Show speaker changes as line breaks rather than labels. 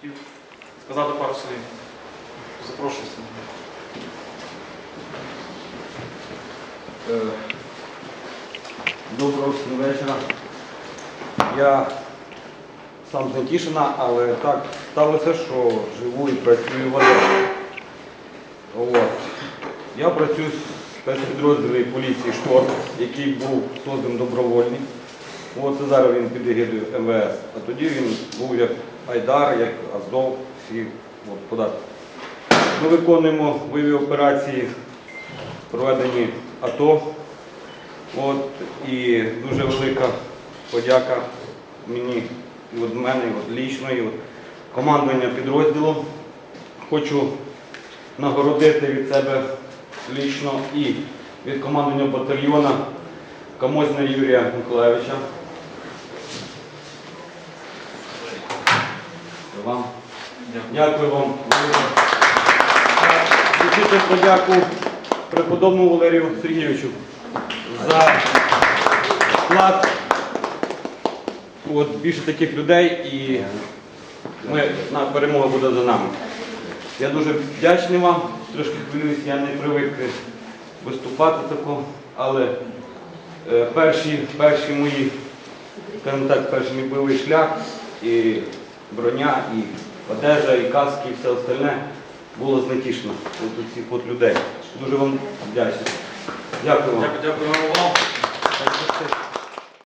хотів сказати пару слів. Запрошую.
Е, Доброго вечора. Я сам з Нетішина, але так сталося, що живу і працюю в. От. Я працюю в спецпідрозділі поліції Штор, який був создан добровольний. От зараз він під егідою МВС. А тоді він був як Айдар, як Азов, всі податки. Ми виконуємо бойові операції, проведені АТО. От, і дуже велика подяка мені і від мене, і від лічно, і від командування підрозділу. Хочу нагородити від себе лічно і від командування батальйона Камозна Юрія Миколаєвича. Вам. Дякую вам. Вручити подяку преподобному Валерію Сергійовичу за вклад. От більше таких людей і ми, на перемога буде за нами. Я дуже вдячний вам, трошки хвилююсь, я не привик виступати тако, але е, перші, перші мої, скажімо так, перший мій бойовий шлях і броня, і одежа, і каски, і все остальне було знатішно от цих от людей. Дуже вам вдячний. Дякую вам.
Дякую вам.